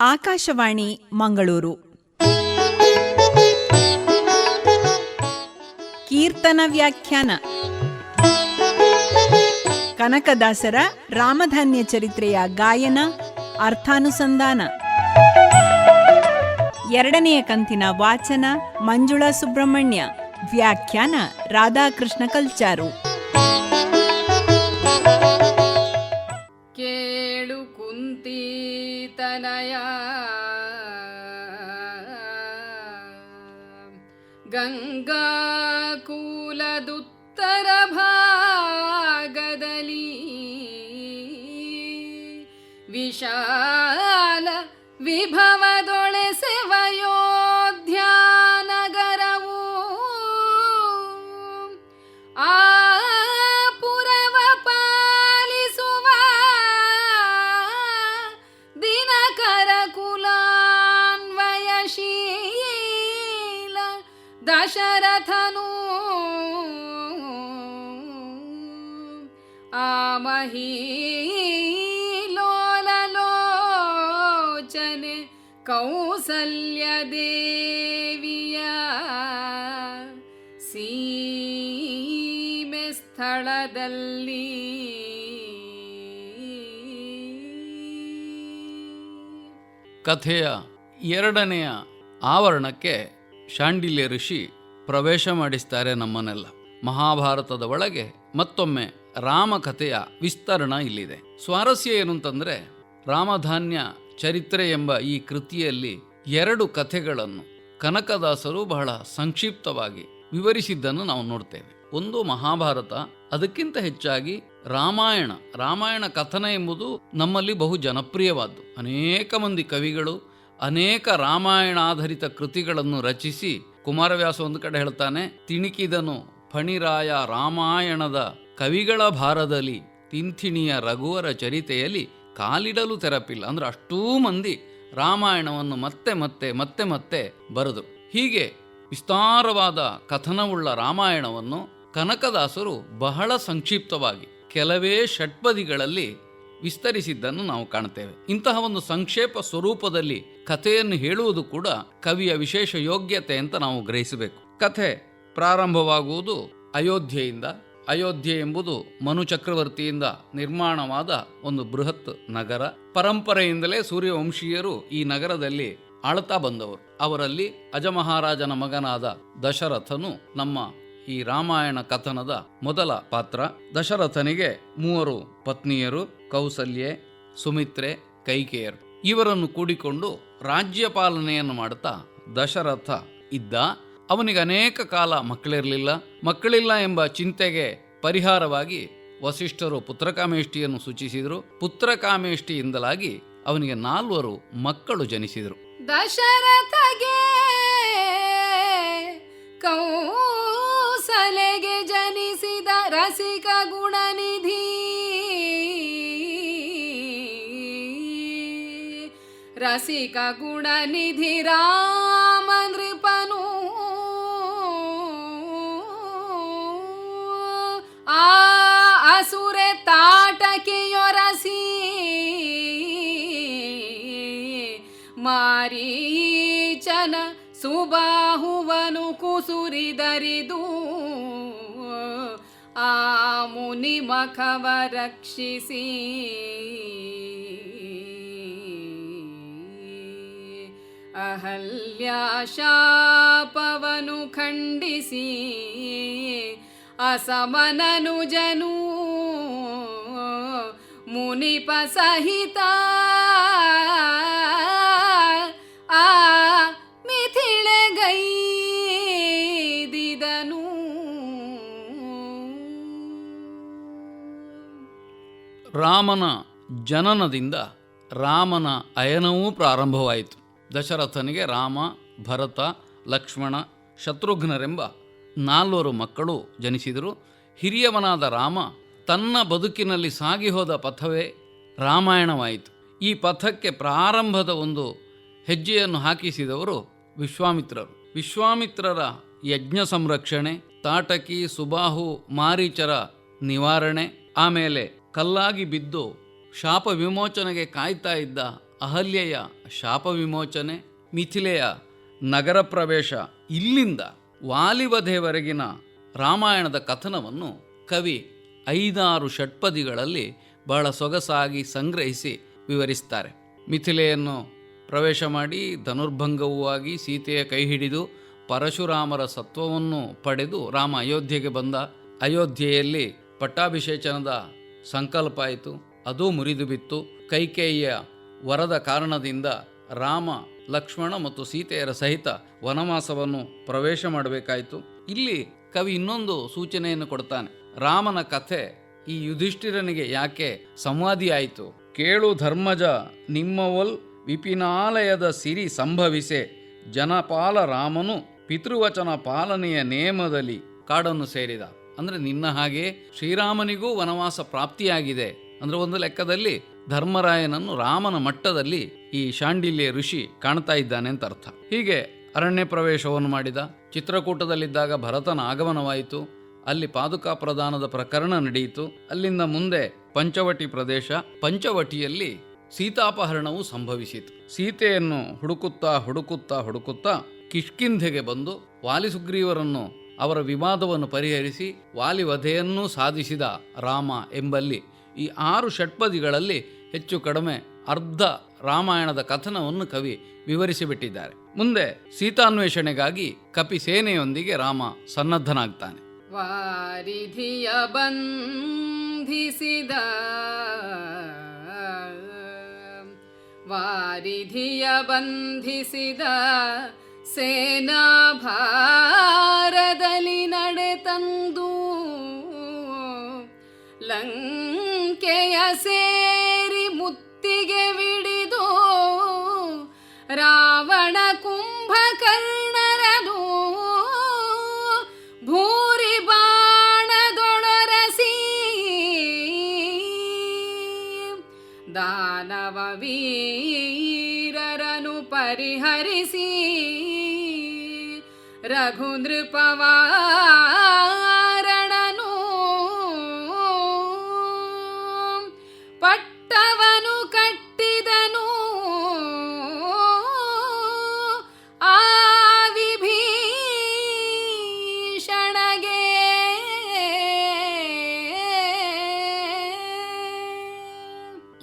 ಆಕಾಶವಾಣಿ ಮಂಗಳೂರು. ಕೀರ್ತನ ವ್ಯಾಖ್ಯಾನ. ಕನಕದಾಸರ ರಾಮಧಾನ್ಯ ಚರಿತ್ರೆಯ ಗಾಯನ, ಅರ್ಥಾನುಸಂಧಾನ. ಎರಡನೆಯ ಕಂತಿನ ವಾಚನ ಮಂಜುಳಾ ಸುಬ್ರಹ್ಮಣ್ಯ. ವ್ಯಾಖ್ಯಾನ ರಾಧಾಕೃಷ್ಣ ಕಲ್ಚಾರು. ಕುಂತೀತನಯ ಗಂಗಾಕೂಲದುತ್ತರ ಸ್ಥಳದಲ್ಲಿ. ಕಥೆಯ ಎರಡನೆಯ ಆವರಣಕ್ಕೆ ಶಾಂಡಿಲ್ಯ ಋಷಿ ಪ್ರವೇಶ ಮಾಡಿಸ್ತಾರೆ ನಮ್ಮನ್ನೆಲ್ಲ. ಮಹಾಭಾರತದ ಒಳಗೆ ಮತ್ತೊಮ್ಮೆ ರಾಮಕಥೆಯ ವಿಸ್ತರಣ ಇಲ್ಲಿದೆ. ಸ್ವಾರಸ್ಯ ಏನು ಅಂತಂದ್ರೆ ರಾಮಧಾನ್ಯ ಚರಿತ್ರೆ ಎಂಬ ಈ ಕೃತಿಯಲ್ಲಿ ಎರಡು ಕಥೆಗಳನ್ನು ಕನಕದಾಸರು ಬಹಳ ಸಂಕ್ಷಿಪ್ತವಾಗಿ ವಿವರಿಸಿದ್ದನ್ನು ನಾವು ನೋಡ್ತೇವೆ. ಒಂದು ಮಹಾಭಾರತ, ಅದಕ್ಕಿಂತ ಹೆಚ್ಚಾಗಿ ರಾಮಾಯಣ. ರಾಮಾಯಣ ಕಥನ ಎಂಬುದು ನಮ್ಮಲ್ಲಿ ಬಹು ಜನಪ್ರಿಯವಾದ್ದು. ಅನೇಕ ಮಂದಿ ಕವಿಗಳು ಅನೇಕ ರಾಮಾಯಣಾಧಾರಿತ ಕೃತಿಗಳನ್ನು ರಚಿಸಿ, ಕುಮಾರವ್ಯಾಸ ಒಂದು ಕಡೆ ಹೇಳ್ತಾನೆ, ತಿಣಿಕಿದನು ಫಣಿರಾಯ ರಾಮಾಯಣದ ಕವಿಗಳ ಭಾರದಲ್ಲಿ ತಿಂಥಿಣಿಯ ರಘುವರ ಚರಿತೆಯಲ್ಲಿ ಕಾಲಿಡಲು ತೆರಪಿಲ್ಲ. ಅಂದ್ರೆ ಅಷ್ಟೂ ಮಂದಿ ರಾಮಾಯಣವನ್ನು ಮತ್ತೆ ಮತ್ತೆ ಮತ್ತೆ ಮತ್ತೆ ಬರೆದು. ಹೀಗೆ ವಿಸ್ತಾರವಾದ ಕಥನವುಳ್ಳ ರಾಮಾಯಣವನ್ನು ಕನಕದಾಸರು ಬಹಳ ಸಂಕ್ಷಿಪ್ತವಾಗಿ ಕೆಲವೇ ಷಟ್ಪದಿಗಳಲ್ಲಿ ವಿಸ್ತರಿಸಿದ್ದನ್ನು ನಾವು ಕಾಣ್ತೇವೆ ಇಂತಹ ಒಂದು ಸಂಕ್ಷೇಪ ಸ್ವರೂಪದಲ್ಲಿ ಕಥೆಯನ್ನು ಹೇಳುವುದು ಕೂಡ ಕವಿಯ ವಿಶೇಷ ಯೋಗ್ಯತೆ ಅಂತ ನಾವು ಗ್ರಹಿಸಬೇಕು. ಕಥೆ ಪ್ರಾರಂಭವಾಗುವುದು ಅಯೋಧ್ಯೆಯಿಂದ, ಅಯೋಧ್ಯೆ ಎಂಬುದು ಮನು ಚಕ್ರವರ್ತಿಯಿಂದ ನಿರ್ಮಾಣವಾದ ಒಂದು ಬೃಹತ್ ನಗರ. ಪರಂಪರೆಯಿಂದಲೇ ಸೂರ್ಯವಂಶೀಯರು ಈ ನಗರದಲ್ಲಿ ಆಳ್ತಾ ಬಂದವರು. ಅವರಲ್ಲಿ ಅಜಮಹಾರಾಜನ ಮಗನಾದ ದಶರಥನು ನಮ್ಮ ಈ ರಾಮಾಯಣ ಕಥನದ ಮೊದಲ ಪಾತ್ರ ದಶರಥನಿಗೆ ಮೂವರು ಪತ್ನಿಯರು ಕೌಸಲ್ಯೆ, ಸುಮಿತ್ರೆ ಕೈಕೇಯರು ಇವರನ್ನು ಕೂಡಿಕೊಂಡು ರಾಜ್ಯ ಪಾಲನೆಯನ್ನು ಮಾಡುತ್ತಾ ದಶರಥ ಇದ್ದ. ಅವನಿಗೆ ಅನೇಕ ಕಾಲ ಮಕ್ಕಳಿರಲಿಲ್ಲ. ಮಕ್ಕಳಿಲ್ಲ ಎಂಬ ಚಿಂತೆಗೆ ಪರಿಹಾರವಾಗಿ ವಸಿಷ್ಠರು ಪುತ್ರಕಾಮೇಷ್ಟಿಯನ್ನು ಸೂಚಿಸಿದರು. ಪುತ್ರಕಾಮೇಷ್ಟಿಯಿಂದಲಾಗಿ ಅವನಿಗೆ ನಾಲ್ವರು ಮಕ್ಕಳು ಜನಿಸಿದರು. ದಶರಥಗೆ ಕೌಸಲೆಗೆ ಜನಿಸಿದ ರಸಿಕ ಗುಣನಿಧಿ. ರಸಿಕ ಗುಣನಿಧಿ ರಾಮ ನೃಪನು. ಆ ಅಸುರೆ ತಾಟಕೆಯೊರಸಿ. ಮಾರೀಚನ ಸುಬಾಹುವನು ಕುಸುರಿದರಿದು मुनिमखवरक्षिसि। रक्ष अहल्याशापवनु खण्डसि। असमननुजनू। मुनिपसहिता ರಾಮನ ಜನನದಿಂದ ರಾಮನ ಅಯನವೂ ಪ್ರಾರಂಭವಾಯಿತು. ದಶರಥನಿಗೆ ರಾಮ, ಭರತ, ಲಕ್ಷ್ಮಣ, ಶತ್ರುಘ್ನರೆಂಬ ನಾಲ್ವರು ಮಕ್ಕಳು ಜನಿಸಿದರು. ಹಿರಿಯವನಾದ ರಾಮ ತನ್ನ ಬದುಕಿನಲ್ಲಿ ಸಾಗಿ ಹೋದ ಪಥವೇ ರಾಮಾಯಣವಾಯಿತು. ಈ ಪಥಕ್ಕೆ ಪ್ರಾರಂಭದ ಒಂದು ಹೆಜ್ಜೆಯನ್ನು ಹಾಕಿಸಿದವರು ವಿಶ್ವಾಮಿತ್ರರು. ವಿಶ್ವಾಮಿತ್ರರ ಯಜ್ಞ ಸಂರಕ್ಷಣೆ, ತಾಟಕಿ, ಸುಬಾಹು, ಮಾರೀಚರ ನಿವಾರಣೆ, ಆಮೇಲೆ ಕಲ್ಲಾಗಿ ಬಿದ್ದು ಶಾಪ ವಿಮೋಚನೆಗೆ ಕಾಯ್ತಾ ಇದ್ದ ಅಹಲ್ಯೆಯ ಶಾಪ ವಿಮೋಚನೆ, ಮಿಥಿಲೆಯ ನಗರ ಪ್ರವೇಶ, ಇಲ್ಲಿಂದ ವಾಲಿವಧೆವರೆಗಿನ ರಾಮಾಯಣದ ಕಥನವನ್ನು ಕವಿ ಐದಾರು ಷಟ್ಪದಿಗಳಲ್ಲಿ ಬಹಳ ಸೊಗಸಾಗಿ ಸಂಗ್ರಹಿಸಿ ವಿವರಿಸ್ತಾರೆ. ಮಿಥಿಲೆಯನ್ನು ಪ್ರವೇಶ ಮಾಡಿ ಧನುರ್ಭಂಗವೂ ಆಗಿ ಸೀತೆಯ ಕೈ ಹಿಡಿದು ಪರಶುರಾಮರ ಸತ್ವವನ್ನು ಪಡೆದು ರಾಮ ಅಯೋಧ್ಯೆಗೆ ಬಂದ. ಅಯೋಧ್ಯೆಯಲ್ಲಿ ಪಟ್ಟಾಭಿಷೇಚನದ ಸಂಕಲ್ಪ ಆಯಿತು. ಅದು ಮುರಿದು ಬಿತ್ತು. ಕೈಕೇಯಿಯ ವರದ ಕಾರಣದಿಂದ ರಾಮ, ಲಕ್ಷ್ಮಣ ಮತ್ತು ಸೀತೆಯರ ಸಹಿತ ವನವಾಸವನ್ನು ಪ್ರವೇಶ ಮಾಡಬೇಕಾಯಿತು. ಇಲ್ಲಿ ಕವಿ ಇನ್ನೊಂದು ಸೂಚನೆಯನ್ನು ಕೊಡ್ತಾನೆ. ರಾಮನ ಕಥೆ ಈ ಯುಧಿಷ್ಠಿರನಿಗೆ ಯಾಕೆ ಸಂವಾದಿ ಆಯಿತು? ಕೇಳು ಧರ್ಮಜ, ನಿಮ್ಮವಲ್ ವಿಪಿನಾಲಯದ ಸಿರಿ ಸಂಭವಿಸೆ. ಜನಪಾಲ ರಾಮನು ಪಿತೃವಚನ ಪಾಲನೆಯ ನೇಮದಲ್ಲಿ ಕಾಡನ್ನು ಸೇರಿದ. ಅಂದ್ರೆ ನಿನ್ನ ಹಾಗೆ ಶ್ರೀರಾಮನಿಗೂ ವನವಾಸ ಪ್ರಾಪ್ತಿಯಾಗಿದೆ. ಅಂದ್ರೆ ಒಂದು ಲೆಕ್ಕದಲ್ಲಿ ಧರ್ಮರಾಯನನ್ನು ರಾಮನ ಮಟ್ಟದಲ್ಲಿ ಈ ಶಾಂಡಿಲ್ಯ ಋಷಿ ಕಾಣ್ತಾ ಇದ್ದಾನೆ ಅಂತ ಅರ್ಥ. ಹೀಗೆ ಅರಣ್ಯ ಪ್ರವೇಶವನ್ನು ಮಾಡಿದ, ಚಿತ್ರಕೂಟದಲ್ಲಿದ್ದಾಗ ಭರತನ ಆಗಮನವಾಯಿತು. ಅಲ್ಲಿ ಪಾದುಕಾ ಪ್ರದಾನದ ಪ್ರಕರಣ ನಡೆಯಿತು. ಅಲ್ಲಿಂದ ಮುಂದೆ ಪಂಚವಟಿ ಪ್ರದೇಶ, ಪಂಚವಟಿಯಲ್ಲಿ ಸೀತಾಪಹರಣವು ಸಂಭವಿಸಿತು. ಸೀತೆಯನ್ನು ಹುಡುಕುತ್ತಾ ಹುಡುಕುತ್ತಾ ಹುಡುಕುತ್ತಾ ಕಿಷ್ಕಿಂಧೆಗೆ ಬಂದು ವಾಲಿಸುಗ್ರೀವರನ್ನು ಅವರ ವಿವಾದವನ್ನು ಪರಿಹರಿಸಿ ವಾಲಿವಧೆಯನ್ನೂ ಸಾಧಿಸಿದ ರಾಮ ಎಂಬಲ್ಲಿ ಈ ಆರು ಷಟ್ಪದಿಗಳಲ್ಲಿ ಹೆಚ್ಚು ಕಡಿಮೆ ಅರ್ಧ ರಾಮಾಯಣದ ಕಥನವನ್ನು ಕವಿ ವಿವರಿಸಿಬಿಟ್ಟಿದ್ದಾರೆ. ಮುಂದೆ ಸೀತಾನ್ವೇಷಣೆಗಾಗಿ ಕಪಿ ಸೇನೆಯೊಂದಿಗೆ ರಾಮ ಸನ್ನದ್ಧನಾಗ್ತಾನೆ. ವಾರಿಧಿಯ ಬಂಧಿಸಿದ ವಾರಿಧಿಯ ಬಂಧಿಸಿದ ಸೇನಾ ಭಾರದಲ್ಲಿ ನಡೆತಂದು ಲಂಕೆಯ ಸೇರಿ ಮುತ್ತಿಗೆ ವಿಡಿದು ರಾವಣ ಕುಂಭಕರ್ಣರನು ಭೂರಿ ಬಾಣದೊಳರಸಿ ದಾನವ ವೀರರನು ಪರಿಹರಿಸಿ ರಘು ನೃಪವಾರಣನು ಪಟ್ಟವನು ಕಟ್ಟಿದನು ಆ ವಿಭೀಷಣಗೆ.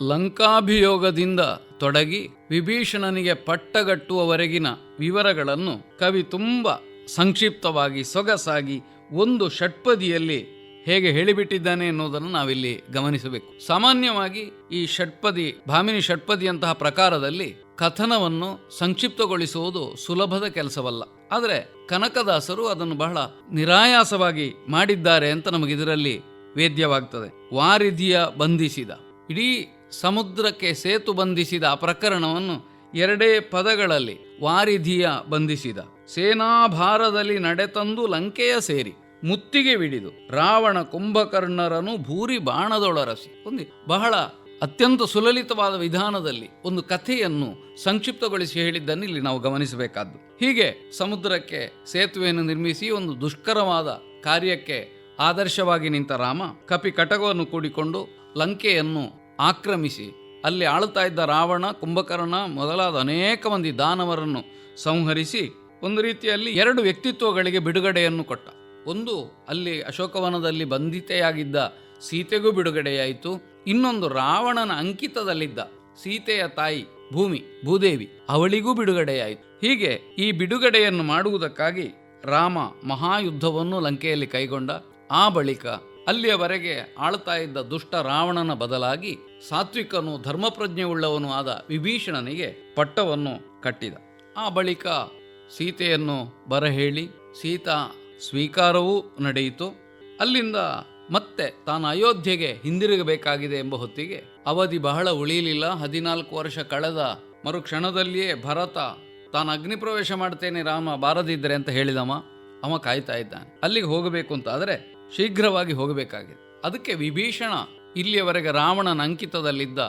ಲಂಕಾಭಿಯೋಗದಿಂದ ತೊಡಗಿ ವಿಭೀಷಣನಿಗೆ ಪಟ್ಟಗಟ್ಟುವವರೆಗಿನ ವಿವರಗಳನ್ನು ಕವಿ ತುಂಬ ಸಂಕ್ಷಿಪ್ತವಾಗಿ ಸೊಗಸಾಗಿ ಒಂದು ಷಟ್ಪದಿಯಲ್ಲಿ ಹೇಗೆ ಹೇಳಿಬಿಟ್ಟಿದ್ದಾನೆ ಎನ್ನುವುದನ್ನು ನಾವಿಲ್ಲಿ ಗಮನಿಸಬೇಕು. ಸಾಮಾನ್ಯವಾಗಿ ಈ ಷಟ್ಪದಿ, ಭಾಮಿನಿ ಷಟ್ಪದಿಯಂತಹ ಪ್ರಕಾರದಲ್ಲಿ ಕಥನವನ್ನು ಸಂಕ್ಷಿಪ್ತಗೊಳಿಸುವುದು ಸುಲಭದ ಕೆಲಸವಲ್ಲ. ಆದರೆ ಕನಕದಾಸರು ಅದನ್ನು ಬಹಳ ನಿರಾಯಾಸವಾಗಿ ಮಾಡಿದ್ದಾರೆ ಅಂತ ನಮಗಿದರಲ್ಲಿ ವೇದ್ಯವಾಗ್ತದೆ. ವಾರಿಧಿಯ ಬಂಧಿಸಿದ, ಇಡೀ ಸಮುದ್ರಕ್ಕೆ ಸೇತು ಬಂಧಿಸಿದ ಆ ಪ್ರಕರಣವನ್ನು ಎರಡೇ ಪದಗಳಲ್ಲಿ ವಾರಿಧಿಯ ಬಂಧಿಸಿದ. ಸೇನಾಭಾರದಲ್ಲಿ ನಡೆತಂದು ಲಂಕೆಯ ಸೇರಿ ಮುತ್ತಿಗೆ ಬಿಡಿದು ರಾವಣ ಕುಂಭಕರ್ಣರನು ಭೂರಿ ಬಾಣದೊಳರಸಿ. ಒಂದು ಬಹಳ ಅತ್ಯಂತ ಸುಲಲಿತವಾದ ವಿಧಾನದಲ್ಲಿ ಒಂದು ಕಥೆಯನ್ನು ಸಂಕ್ಷಿಪ್ತಗೊಳಿಸಿ ಹೇಳಿದ್ದನ್ನು ಇಲ್ಲಿ ನಾವು ಗಮನಿಸಬೇಕಾದ್ದು. ಹೀಗೆ ಸಮುದ್ರಕ್ಕೆ ಸೇತುವೆಯನ್ನು ನಿರ್ಮಿಸಿ ಒಂದು ದುಷ್ಕರವಾದ ಕಾರ್ಯಕ್ಕೆ ಆದರ್ಶವಾಗಿ ನಿಂತ ರಾಮ ಕಪಿ ಕಟಕವನ್ನು ಕೂಡಿಕೊಂಡು ಲಂಕೆಯನ್ನು ಆಕ್ರಮಿಸಿ ಅಲ್ಲಿ ಆಳುತ್ತಾ ಇದ್ದ ರಾವಣ, ಕುಂಭಕರ್ಣ ಮೊದಲಾದ ಅನೇಕ ಮಂದಿ ದಾನವರನ್ನು ಸಂಹರಿಸಿ ಒಂದು ರೀತಿಯಲ್ಲಿ ಎರಡು ವ್ಯಕ್ತಿತ್ವಗಳಿಗೆ ಬಿಡುಗಡೆಯನ್ನು ಕೊಟ್ಟ. ಒಂದು ಅಲ್ಲಿ ಅಶೋಕವನದಲ್ಲಿ ಬಂಧಿತೆಯಾಗಿದ್ದ ಸೀತೆಗೂ ಬಿಡುಗಡೆಯಾಯಿತು. ಇನ್ನೊಂದು ರಾವಣನ ಅಂಕಿತದಲ್ಲಿದ್ದ ಸೀತೆಯ ತಾಯಿ ಭೂಮಿ, ಭೂದೇವಿ, ಅವಳಿಗೂ ಬಿಡುಗಡೆಯಾಯಿತು. ಹೀಗೆ ಈ ಬಿಡುಗಡೆಯನ್ನು ಮಾಡುವುದಕ್ಕಾಗಿ ರಾಮ ಮಹಾಯುದ್ಧವನ್ನು ಲಂಕೆಯಲ್ಲಿ ಕೈಗೊಂಡ. ಆ ಬಳಿಕ ಅಲ್ಲಿಯವರೆಗೆ ಆಳ್ತಾ ಇದ್ದ ದುಷ್ಟ ರಾವಣನ ಬದಲಾಗಿ ಸಾತ್ವಿಕನು ಧರ್ಮಪ್ರಜ್ಞೆಯುಳ್ಳವನು ಆದ ವಿಭೀಷಣನಿಗೆ ಪಟ್ಟವನ್ನು ಕಟ್ಟಿದ. ಆ ಬಳಿಕ ಸೀತೆಯನ್ನು ಬರಹೇಳಿ ಸೀತಾ ಸ್ವೀಕಾರವೂ ನಡೆಯಿತು. ಅಲ್ಲಿಂದ ಮತ್ತೆ ತಾನು ಅಯೋಧ್ಯೆಗೆ ಹಿಂದಿರುಗಬೇಕಾಗಿದೆ ಎಂಬ ಹೊತ್ತಿಗೆ ಅವಧಿ ಬಹಳ ಉಳಿಯಲಿಲ್ಲ. ಹದಿನಾಲ್ಕು ವರ್ಷ ಕಳೆದ ಮರುಕ್ಷಣದಲ್ಲಿಯೇ ಭರತ, ತಾನು ಅಗ್ನಿ ಪ್ರವೇಶ ಮಾಡ್ತೇನೆ ರಾಮ, ಬಾರದಿದ್ದರೆ ಅಂತ ಹೇಳಿದಮ್ಮ ಅವ ಕಾಯ್ತಾ ಇದ್ದಾನೆ. ಅಲ್ಲಿಗೆ ಹೋಗಬೇಕು ಅಂತ ಆದರೆ ಶೀಘ್ರವಾಗಿ ಹೋಗಬೇಕಾಗಿದೆ. ಅದಕ್ಕೆ ವಿಭೀಷಣ ಇಲ್ಲಿಯವರೆಗೆ ರಾವಣನ ಅಂಕಿತದಲ್ಲಿದ್ದ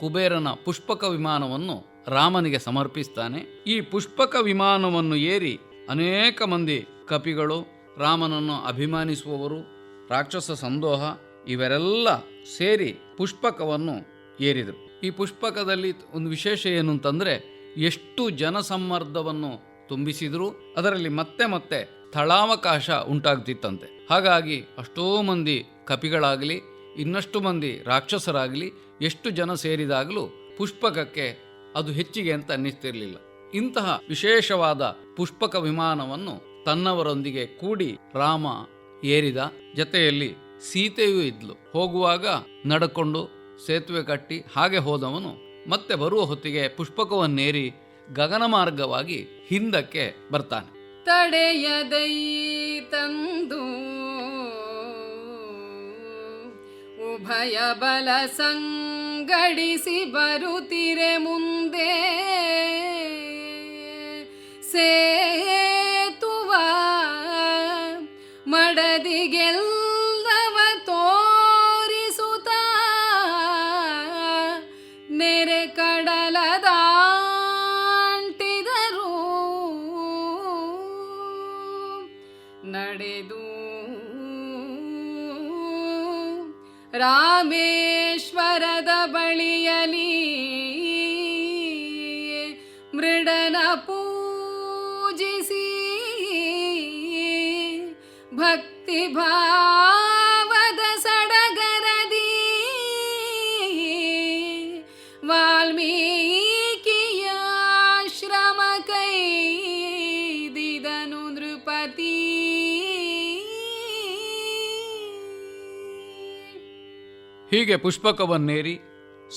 ಕುಬೇರನ ಪುಷ್ಪಕ ವಿಮಾನವನ್ನು ರಾಮನಿಗೆ ಸಮರ್ಪಿಸ್ತಾನೆ. ಈ ಪುಷ್ಪಕ ವಿಮಾನವನ್ನು ಏರಿ ಅನೇಕ ಮಂದಿ ಕಪಿಗಳು, ರಾಮನನ್ನು ಅಭಿಮಾನಿಸುವವರು, ರಾಕ್ಷಸ ಸಂದೋಹ ಇವರೆಲ್ಲ ಸೇರಿ ಪುಷ್ಪಕವನ್ನು ಏರಿದರು. ಈ ಪುಷ್ಪಕದಲ್ಲಿ ಒಂದು ವಿಶೇಷ ಏನು ಅಂತಂದ್ರೆ ಎಷ್ಟು ಜನಸಮ್ಮರ್ದವನ್ನು ತುಂಬಿಸಿದರು, ಅದರಲ್ಲಿ ಮತ್ತೆ ಮತ್ತೆ ಸ್ಥಳಾವಕಾಶ ಉಂಟಾಗ್ತಿತ್ತಂತೆ. ಹಾಗಾಗಿ ಅಷ್ಟೋ ಮಂದಿ ಕಪಿಗಳಾಗಲಿ, ಇನ್ನಷ್ಟು ಮಂದಿ ರಾಕ್ಷಸರಾಗಲಿ, ಎಷ್ಟು ಜನ ಸೇರಿದಾಗಲೂ ಪುಷ್ಪಕಕ್ಕೆ ಅದು ಹೆಚ್ಚಿಗೆ ಅಂತ ಅನ್ನಿಸ್ತಿರಲಿಲ್ಲ. ಇಂತಹ ವಿಶೇಷವಾದ ಪುಷ್ಪಕ ವಿಮಾನವನ್ನು ತನ್ನವರೊಂದಿಗೆ ಕೂಡಿ ರಾಮ ಏರಿದ. ಜತೆಯಲ್ಲಿ ಸೀತೆಯೂ ಇದ್ಲು. ಹೋಗುವಾಗ ನಡ್ಕೊಂಡು ಸೇತುವೆ ಕಟ್ಟಿ ಹಾಗೆ ಹೋದವನು ಮತ್ತೆ ಬರುವ ಹೊತ್ತಿಗೆ ಪುಷ್ಪಕವನ್ನೇರಿ ಗಗನ ಮಾರ್ಗವಾಗಿ ಹಿಂದಕ್ಕೆ ಬರ್ತಾನೆ. ತಡೆಯದೈ ತಂದು. ಉಭಯ ಬಲ ಸಂಗಡಿಸಿ ಬರುತ್ತಿರೆ ಮುಂದೆ. ಸೇತುವ ಹೀಗೆ ಪುಷ್ಪಕವನ್ನೇರಿ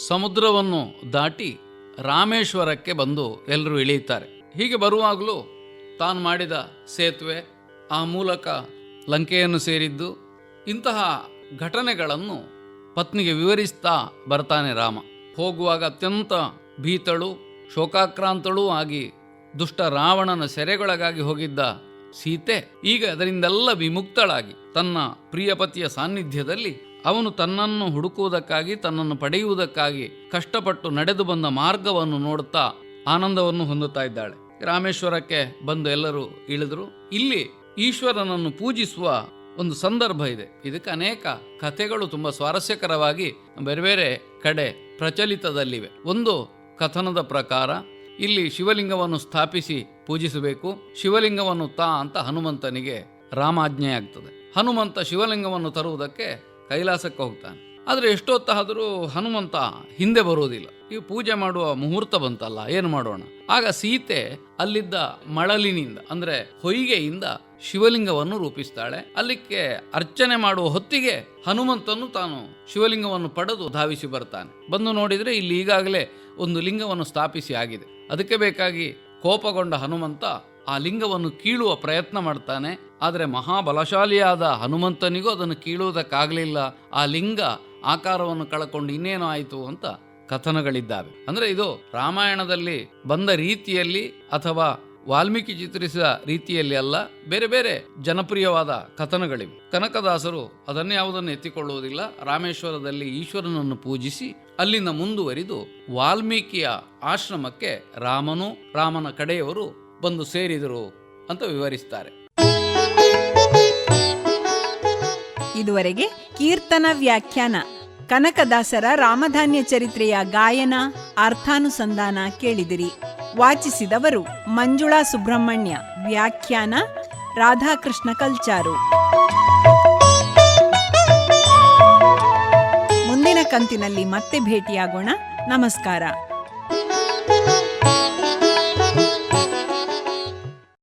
ಸಮುದ್ರವನ್ನು ದಾಟಿ ರಾಮೇಶ್ವರಕ್ಕೆ ಬಂದು ಎಲ್ಲರೂ ಇಳಿಯುತ್ತಾರೆ. ಹೀಗೆ ಬರುವಾಗಲೂ ತಾನು ಮಾಡಿದ ಸೇತುವೆ ಆ ಮೂಲಕ ಲಂಕೆಯನ್ನು ಸೇರಿದ್ದು ಇಂತಹ ಘಟನೆಗಳನ್ನು ಪತ್ನಿಗೆ ವಿವರಿಸ್ತಾ ಬರ್ತಾನೆ ರಾಮ. ಹೋಗುವಾಗ ಅತ್ಯಂತ ಭೀತಳು, ಶೋಕಾಕ್ರಾಂತಳೂ ಆಗಿ ದುಷ್ಟ ರಾವಣನ ಸೆರೆಗೊಳಗಾಗಿ ಹೋಗಿದ್ದ ಸೀತೆ ಈಗ ಅದರಿಂದೆಲ್ಲ ವಿಮುಕ್ತಳಾಗಿ ತನ್ನ ಪ್ರಿಯಪತಿಯ ಸಾನ್ನಿಧ್ಯದಲ್ಲಿ ಅವನು ತನ್ನನ್ನು ಹುಡುಕುವುದಕ್ಕಾಗಿ, ತನ್ನನ್ನು ಪಡೆಯುವುದಕ್ಕಾಗಿ ಕಷ್ಟಪಟ್ಟು ನಡೆದು ಬಂದ ಮಾರ್ಗವನ್ನು ನೋಡುತ್ತಾ ಆನಂದವನ್ನು ಹೊಂದುತ್ತಾ ಇದ್ದಾಳೆ. ರಾಮೇಶ್ವರಕ್ಕೆ ಬಂದು ಎಲ್ಲರೂ ಇಳಿದ್ರು. ಇಲ್ಲಿ ಈಶ್ವರನನ್ನು ಪೂಜಿಸುವ ಒಂದು ಸಂದರ್ಭ ಇದೆ. ಇದಕ್ಕೆ ಅನೇಕ ಕಥೆಗಳು ತುಂಬಾ ಸ್ವಾರಸ್ಯಕರವಾಗಿ ಬೇರೆ ಬೇರೆ ಕಡೆ ಪ್ರಚಲಿತದಲ್ಲಿವೆ. ಒಂದು ಕಥನದ ಪ್ರಕಾರ, ಇಲ್ಲಿ ಶಿವಲಿಂಗವನ್ನು ಸ್ಥಾಪಿಸಿ ಪೂಜಿಸಬೇಕು. ಶಿವಲಿಂಗವನ್ನು ತಾ ಅಂತ ಹನುಮಂತನಿಗೆ ರಾಮಾಜ್ಞೆಯಾಗ್ತದೆ. ಹನುಮಂತ ಶಿವಲಿಂಗವನ್ನು ತರುವುದಕ್ಕೆ ಕೈಲಾಸಕ್ಕೆ ಹೋಗ್ತಾನೆ. ಆದರೆ ಎಷ್ಟೊತ್ತಾದರೂ ಹನುಮಂತ ಹಿಂದೆ ಬರೋದಿಲ್ಲ. ಈ ಪೂಜೆ ಮಾಡುವ ಮುಹೂರ್ತ ಬಂತಲ್ಲ, ಏನು ಮಾಡೋಣ? ಆಗ ಸೀತೆ ಅಲ್ಲಿದ್ದ ಮಳಲಿನಿಂದ, ಅಂದ್ರೆ ಹೊಯ್ಗೆಯಿಂದ ಶಿವಲಿಂಗವನ್ನು ರೂಪಿಸ್ತಾಳೆ. ಅಲ್ಲಿಕ್ಕೆ ಅರ್ಚನೆ ಮಾಡುವ ಹೊತ್ತಿಗೆ ಹನುಮಂತನು ತಾನು ಶಿವಲಿಂಗವನ್ನು ಪಡೆದು ಧಾವಿಸಿ ಬರ್ತಾನೆ. ಬಂದು ನೋಡಿದ್ರೆ ಇಲ್ಲಿ ಈಗಾಗಲೇ ಒಂದು ಲಿಂಗವನ್ನು ಸ್ಥಾಪಿಸಿ ಆಗಿದೆ. ಅದಕ್ಕೆ ಬೇಕಾಗಿ ಕೋಪಗೊಂಡ ಹನುಮಂತ ಆ ಲಿಂಗವನ್ನು ಕೀಳುವ ಪ್ರಯತ್ನ ಮಾಡ್ತಾನೆ, ಆದರೆ ಮಹಾಬಲಶಾಲಿಯಾದ ಹನುಮಂತನಿಗೂ ಅದನ್ನು ಕೀಳುವುದಕ್ಕಾಗಲಿಲ್ಲ. ಆ ಲಿಂಗ ಆಕಾರವನ್ನು ಕಳ್ಕೊಂಡು ಇನ್ನೇನು ಆಯಿತು ಅಂತ ಕಥನಗಳಿದ್ದಾವೆ. ಅಂದರೆ ಇದು ರಾಮಾಯಣದಲ್ಲಿ ಬಂದ ರೀತಿಯಲ್ಲಿ ಅಥವಾ ವಾಲ್ಮೀಕಿ ಚಿತ್ರಿಸಿದ ರೀತಿಯಲ್ಲಿ ಅಲ್ಲ, ಬೇರೆ ಬೇರೆ ಜನಪ್ರಿಯವಾದ ಕಥನಗಳಿವೆ. ಕನಕದಾಸರು ಅದನ್ನೇ ಯಾವುದನ್ನು ಎತ್ತಿಕೊಳ್ಳುವುದಿಲ್ಲ, ರಾಮೇಶ್ವರದಲ್ಲಿ ಈಶ್ವರನನ್ನು ಪೂಜಿಸಿ ಅಲ್ಲಿಂದ ಮುಂದುವರಿದು ವಾಲ್ಮೀಕಿಯ ಆಶ್ರಮಕ್ಕೆ ರಾಮನು ರಾಮನ ಕಡೆಯವರು ಬಂದು ಸೇರಿದರು ಅಂತ ವಿವರಿಸ್ತಾರೆ. ಇದುವರೆಗೆ ಕೀರ್ತನ ವ್ಯಾಖ್ಯಾನ, ಕನಕದಾಸರ ರಾಮಧಾನ್ಯ ಚರಿತ್ರೆಯ ಗಾಯನ, ಅರ್ಥಾನುಸಂಧಾನ ಕೇಳಿದಿರಿ. ವಾಚಿಸಿದವರು ಮಂಜುಳಾ ಸುಬ್ರಹ್ಮಣ್ಯ, ವ್ಯಾಖ್ಯಾನ ರಾಧಾಕೃಷ್ಣ ಕಲ್ಚಾರು. ಮುಂದಿನ ಕಂತಿನಲ್ಲಿ ಮತ್ತೆ ಭೇಟಿಯಾಗೋಣ. ನಮಸ್ಕಾರ.